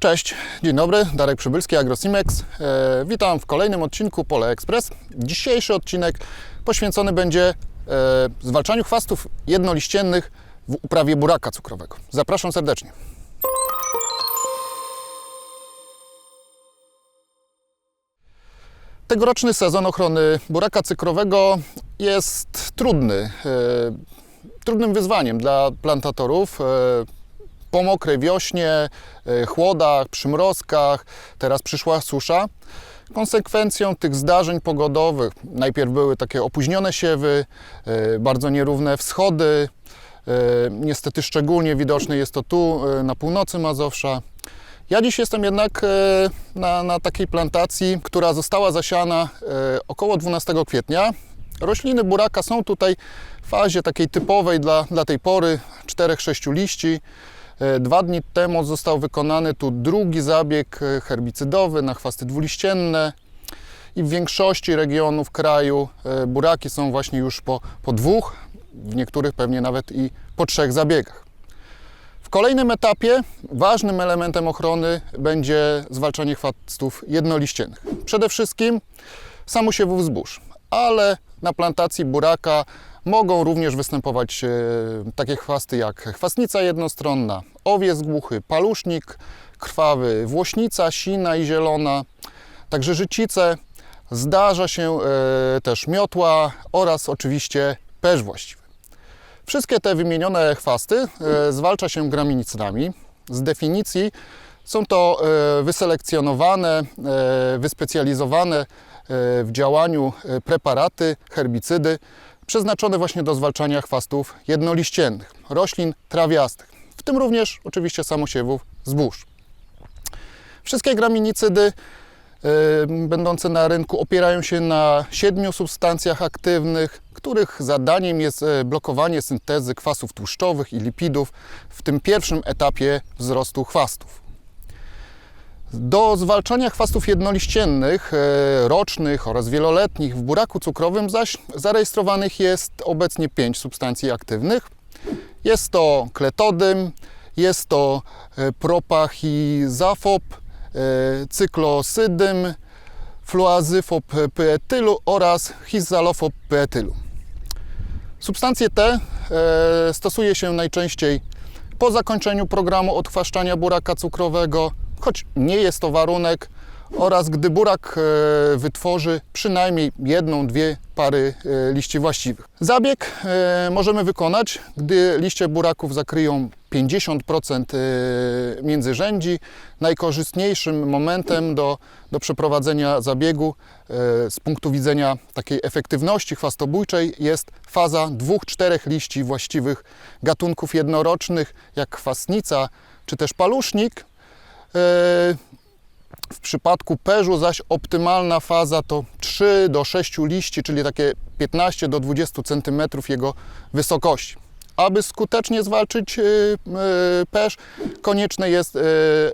Cześć, dzień dobry, Darek Przybylski, AgroSimex. E, witam w kolejnym odcinku Pole Express. Dzisiejszy odcinek poświęcony będzie e, zwalczaniu chwastów jednoliściennych w uprawie buraka cukrowego. Zapraszam serdecznie. Tegoroczny sezon ochrony buraka cykrowego jest trudny. E, trudnym wyzwaniem dla plantatorów. E, po mokrej wiośnie, e, chłodach, przymrozkach, teraz przyszła susza. Konsekwencją tych zdarzeń pogodowych najpierw były takie opóźnione siewy, e, bardzo nierówne wschody. E, Niestety szczególnie widoczne jest to tu, na północy Mazowsza. Ja dziś jestem jednak na, na takiej plantacji, która została zasiana około 12 kwietnia. Rośliny buraka są tutaj w fazie takiej typowej dla, dla tej pory, 4-6 liści. E, Dwa dni temu został wykonany tu drugi zabieg e, herbicydowy na chwasty dwuliścienne i w większości regionów kraju e, buraki są właśnie już po, po dwóch, w niektórych pewnie nawet i po trzech zabiegach. W kolejnym etapie ważnym elementem ochrony będzie zwalczanie chwastów jednoliściennych. Przede wszystkim samosiewów zbóż, ale na plantacji buraka mogą również występować e, takie chwasty jak chwastnica jednostronna, owiec głuchy, palusznik krwawy, włośnica sina i zielona, także życice. Zdarza się e, też miotła oraz oczywiście perz właściwy. Wszystkie te wymienione chwasty e, zwalcza się graminicydami. Z definicji są to wyselekcjonowane, wyspecjalizowane w działaniu preparaty, herbicydy przeznaczone właśnie do zwalczania chwastów jednoliściennych, roślin trawiastych, w tym również oczywiście samosiewów zbóż. Wszystkie graminicydy e, będące na rynku opierają się na siedmiu substancjach aktywnych, których zadaniem jest e, blokowanie syntezy kwasów tłuszczowych i lipidów w tym pierwszym etapie wzrostu chwastów. Do zwalczania chwastów jednoliściennych, e, rocznych oraz wieloletnich w buraku cukrowym zaś zarejestrowanych jest obecnie pięć substancji aktywnych. Jest to kletodym, jest to e, propachizafop, e, cyklosydym, fluazyfop pyetylu oraz hizalofop pyetylu. Substancje te stosuje się najczęściej po zakończeniu programu odchwaszczania buraka cukrowego, choć nie jest to warunek, oraz gdy burak e, wytworzy przynajmniej jedną, dwie pary e, liści właściwych. Zabieg e, możemy wykonać, gdy liście buraków zakryją 50% e, międzyrzędzi. Najkorzystniejszym momentem do, do przeprowadzenia zabiegu z punktu widzenia takiej efektywności chwastobójczej jest faza dwóch, czterech liści właściwych gatunków jednorocznych, jak chwastnica czy też palusznik. E, w przypadku perzu zaś optymalna faza to 3 do 6 liści, czyli takie 15 do 20 cm jego wysokości. Aby skutecznie zwalczyć y, y, perz, konieczne jest,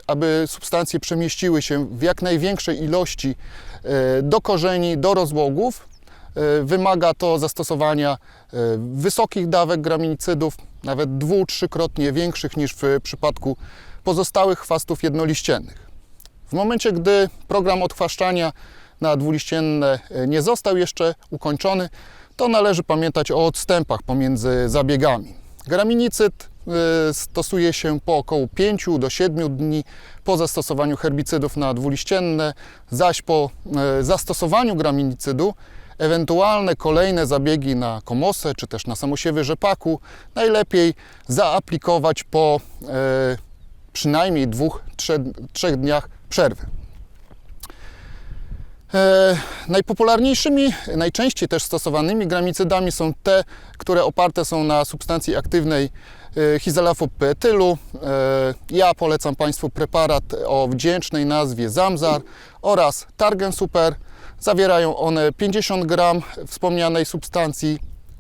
aby substancje przemieściły się w jak największej ilości do korzeni, do rozłogów. Wymaga to zastosowania wysokich dawek graminicydów, nawet dwu, trzykrotnie większych niż w przypadku pozostałych chwastów jednoliściennych. W momencie, gdy program odchwaszczania na dwuliścienne e, nie został jeszcze ukończony, to należy pamiętać o odstępach pomiędzy zabiegami. Graminicyd e, stosuje się po około 5 do 7 dni po zastosowaniu herbicydów na dwuliścienne, zaś po e, zastosowaniu graminicydu ewentualne kolejne zabiegi na komosę czy też na samosiewy rzepaku najlepiej zaaplikować po przynajmniej dwóch, trzech, trzech dniach przerwy. E, najpopularniejszymi, najczęściej też stosowanymi gramicydami są te, które oparte są na substancji aktywnej e. E, ja polecam Państwu preparat o wdzięcznej nazwie Zamzar oraz Targen Super. Zawierają one 50 gram wspomnianej substancji.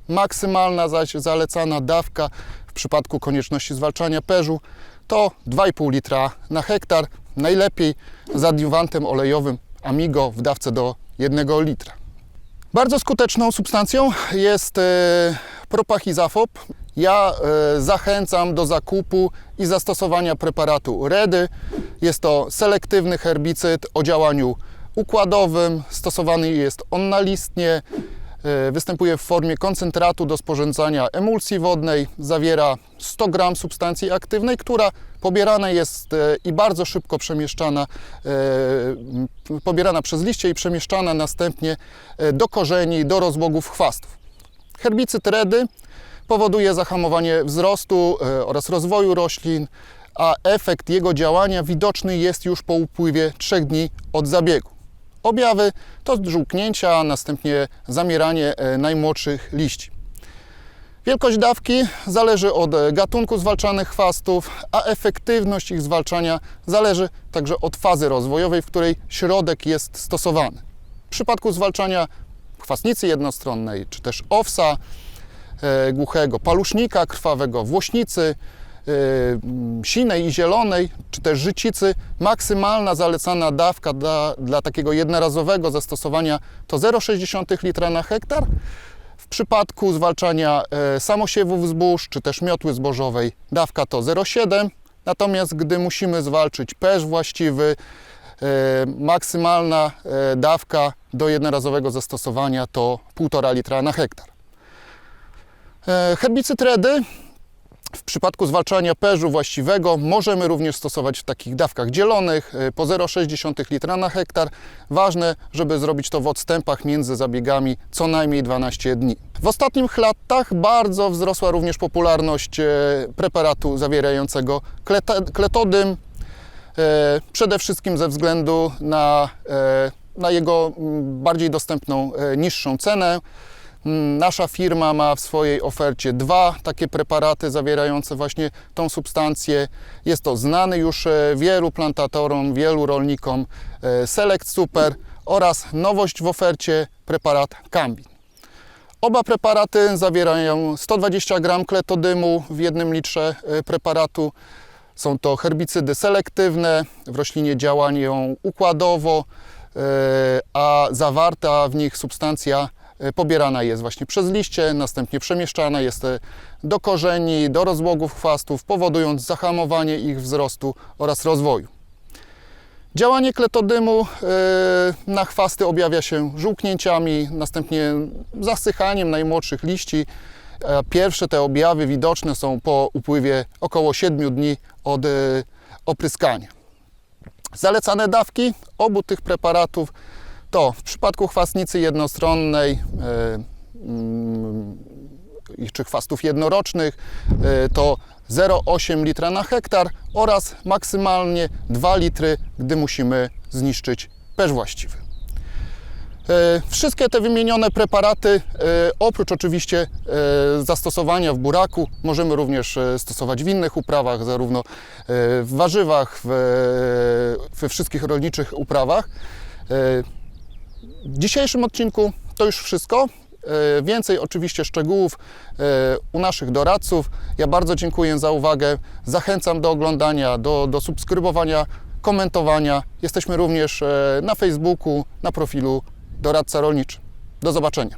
Maksymalna zaś zalecana dawka w przypadku konieczności zwalczania perzu to 2,5 litra na hektar. Najlepiej z adiuwantem olejowym Amigo w dawce do 1 litra. Bardzo skuteczną substancją jest e, propachizafop. Ja e, zachęcam do zakupu i zastosowania preparatu REDY. Jest to selektywny herbicyd o działaniu układowym. Stosowany jest on nalistnie. E, Występuje w formie koncentratu do sporządzania emulsji wodnej. Zawiera 100 gram substancji aktywnej, która pobierana jest e, i bardzo szybko przemieszczana, e, pobierana przez liście i przemieszczana następnie do korzeni, do rozłogów chwastów. Herbicyd redy powoduje zahamowanie wzrostu oraz rozwoju roślin, a efekt jego działania widoczny jest już po upływie 3 dni od zabiegu. Objawy to żółknięcia, a następnie zamieranie e, najmłodszych liści. Wielkość dawki zależy od e, gatunku zwalczanych chwastów, a efektywność ich zwalczania zależy także od fazy rozwojowej, w której środek jest stosowany. W przypadku zwalczania chwastnicy jednostronnej, czy też owsa e, głuchego, palusznika krwawego, włośnicy, sinej i zielonej, czy też życicy, maksymalna zalecana dawka dla, dla takiego jednorazowego zastosowania to 0,6 litra na hektar. W przypadku zwalczania e, samosiewów zbóż czy też miotły zbożowej dawka to 0,7, natomiast gdy musimy zwalczyć pesz właściwy, e, maksymalna e, dawka do jednorazowego zastosowania to 1,5 litra na hektar. Herbicyd redy w przypadku zwalczania perzu właściwego możemy również stosować w takich dawkach dzielonych e, po 0,6 litra na hektar. Ważne, żeby zrobić to w odstępach między zabiegami co najmniej 12 dni. W ostatnich latach bardzo wzrosła również popularność e, preparatu zawierającego kletodym, e, przede wszystkim ze względu na, na jego mm, bardziej dostępną, niższą cenę. Mm, Nasza firma ma w swojej ofercie dwa takie preparaty zawierające właśnie tą substancję. Jest to znany już e, wielu plantatorom, wielu rolnikom e, Select Super oraz nowość w ofercie preparat Cambin. Oba preparaty zawierają 120 gram kletodymu w jednym litrze e, preparatu. Są to herbicydy selektywne, w roślinie działają układowo, a zawarta w nich substancja pobierana jest właśnie przez liście, następnie przemieszczana jest e, do korzeni, do rozłogów chwastów, powodując zahamowanie ich wzrostu oraz rozwoju. Działanie kletodymu e, na chwasty objawia się żółknięciami, następnie zasychaniem najmłodszych liści. Pierwsze te objawy widoczne są po upływie około 7 dni od e, opryskania. Zalecane dawki obu tych preparatów to w przypadku chwastnicy jednostronnej e, mm, czy chwastów jednorocznych e, to 0,8 litra na hektar oraz maksymalnie 2 litry, gdy musimy zniszczyć pesz właściwy. E, Wszystkie te wymienione preparaty, oprócz oczywiście zastosowania w buraku, możemy również stosować w innych uprawach, zarówno w warzywach, we wszystkich rolniczych uprawach. W dzisiejszym odcinku to już wszystko. E, Więcej oczywiście szczegółów e, u naszych doradców. Ja bardzo dziękuję za uwagę. Zachęcam do oglądania, do, do subskrybowania, komentowania. Jesteśmy również e, na Facebooku, na profilu Doradca Rolniczy. Do zobaczenia.